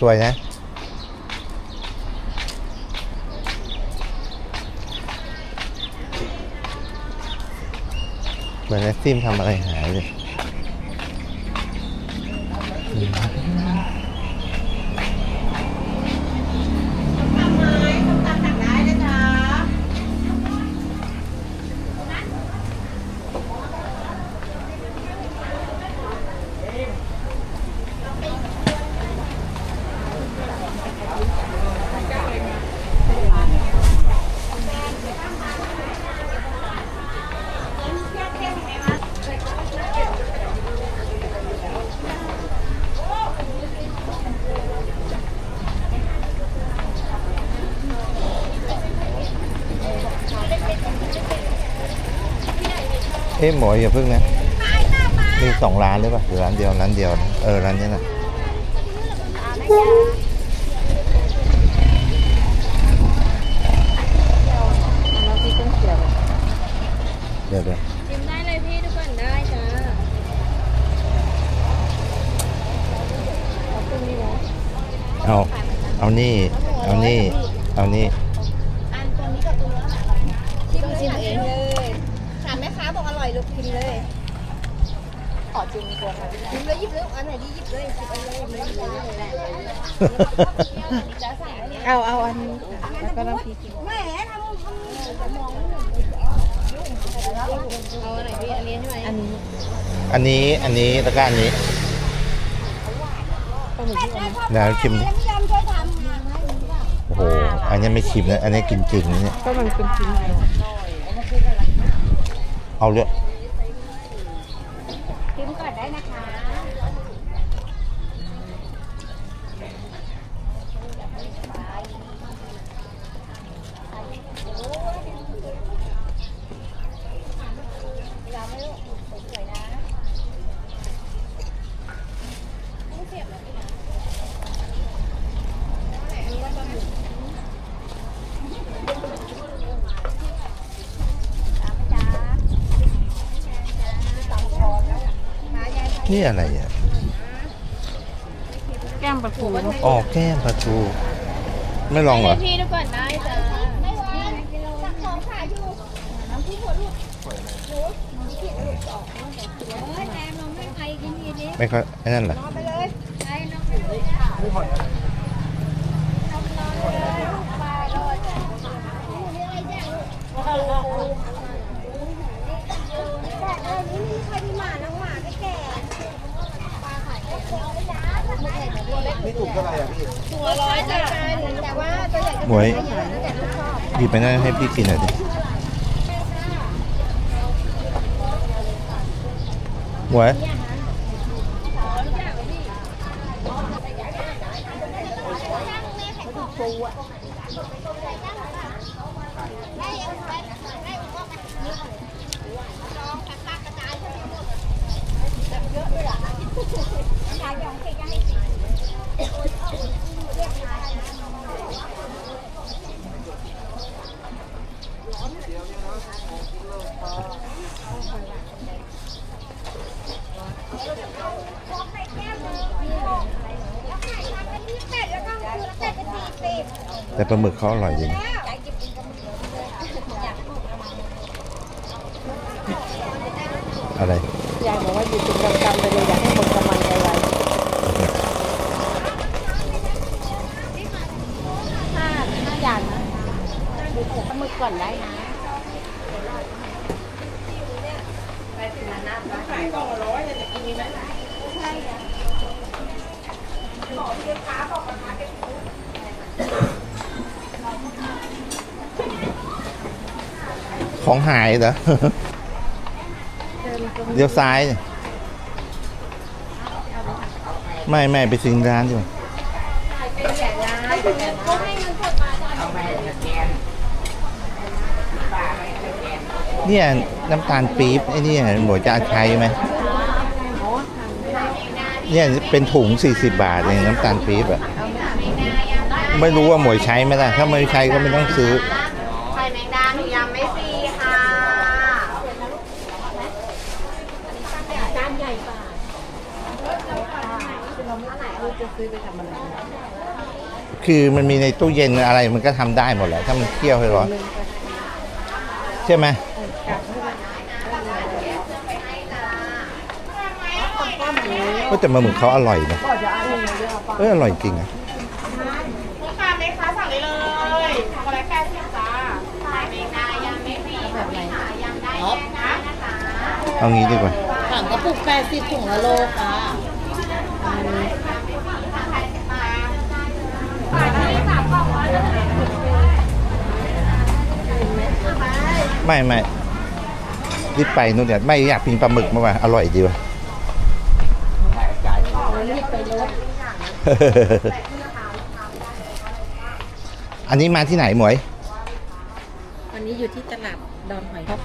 สวยนะเหมือนไอซิมทำอะไรหายเลย เอ๊ะหมออย่าพึ่งนะมีสองร้านหรือเปล่าหรือร้านเดียวร้านเดียวนะเออร้านนี้นะเดี๋ยวเดี๋ยวชิมได้เลยพี่ทุกคนได้จ้าขอบคุณนี่นะเอาเอานี่ เอานี่ เอานี่อันตัวนี้กับตัวนี้ชิมชิมเองเลยถามแม่ค้าบ อกอร่อยลูกชิมเลยขอชิมตัวค่ะชิมเลยหยิบเลยอันไหนดีหยิบเลยหยิบไปเลยหยิบเลยหยิบเลยจะสั่งอันนี้เอาเอาอันนี้แล้วก็น้ำพริกแหมทำทำมองเอาอันไหนพี่อันนี้ใช่ไหมอันนี้อันนี้อันนี้แล้วก็อันนี้ปลาหมึกที่เอามาเดี๋ยวชิมดิพี่ยำช่วยทโอ้โหอันนี้ไม่ชิมนะอันนี้กินจริงนะเนี่ยก็มันเป็นชิ้นเดียว เอาเลยำชิมก่อนได้นะคะ นี่อะไรอะ แก้มปลาทูอ๋อแก้มปลาทู ไม่ลองเหรอ พี่ทุกคนได้จ้าไม่ไหวสั่งของขาย ได้ตัวเล็กนี่ถูกเท่าไหร่อะพี่ตัวร้อยจ้ะแต่ว่าตัวใหญ่ก็หมวยเยอะนะแต่ลูกชอบหยิบไปนั่นให้พี่กินหน่อยดิหมวย แต่ปลาหมึกเขาอร่อยจริงอะไรยายบอกว่าอยู่เป็นกำๆไปเลยอยากให้หมดกำมันไวๆห้าห้าอย่างนะดูปลาหมึกก่อนได้นะของหา ยเหรอเลี้ยวซ้ายเนี่ยไม่ไม่ไปซื้อร้านดีกว่าเนี่ยน้ำตาลปี๊บไอ้เนี่ยหมวยจะใช้ไหมเนี่ยเป็นถุง 40 บาทเองน้ำตาลปี๊บอะไม่รู้ว่าหมวยใช้ไหมล่ะ ถ้าไม่ใช้ก็ไม่ต้องซื้อ ไข่แมงดาหนูยำไม่ฟรีค่ะ จานใหญ่กว่าอันไหนอรู้จะซื้อไปทำอะไรคือมันมีในตู้เย็นอะไรมันก็ทำได้หมดแหละถ้ามันเคี่ยวให้ร้อนใช่ไหมก็แต่มาหมึกเขาอร่อยนะเอออร่อยจริงอะลูกค้าไหมคะสั่งได้เลยช็อกโกแลตแปดสิบจ้าแบบไหนเอางี้ดีกว่าถังกระปุกแปดสิบถุงละโลค่ะ ไม่ไม่รีบไปนู่นเนี่ยไม่อยากกินปลาหมึกมาว่ะอร่อยดีว่ะรีบไปรถอันนี้มาที่ไหนหมวย วันนี้อยู่ที่ตลาดดอนหอยครับ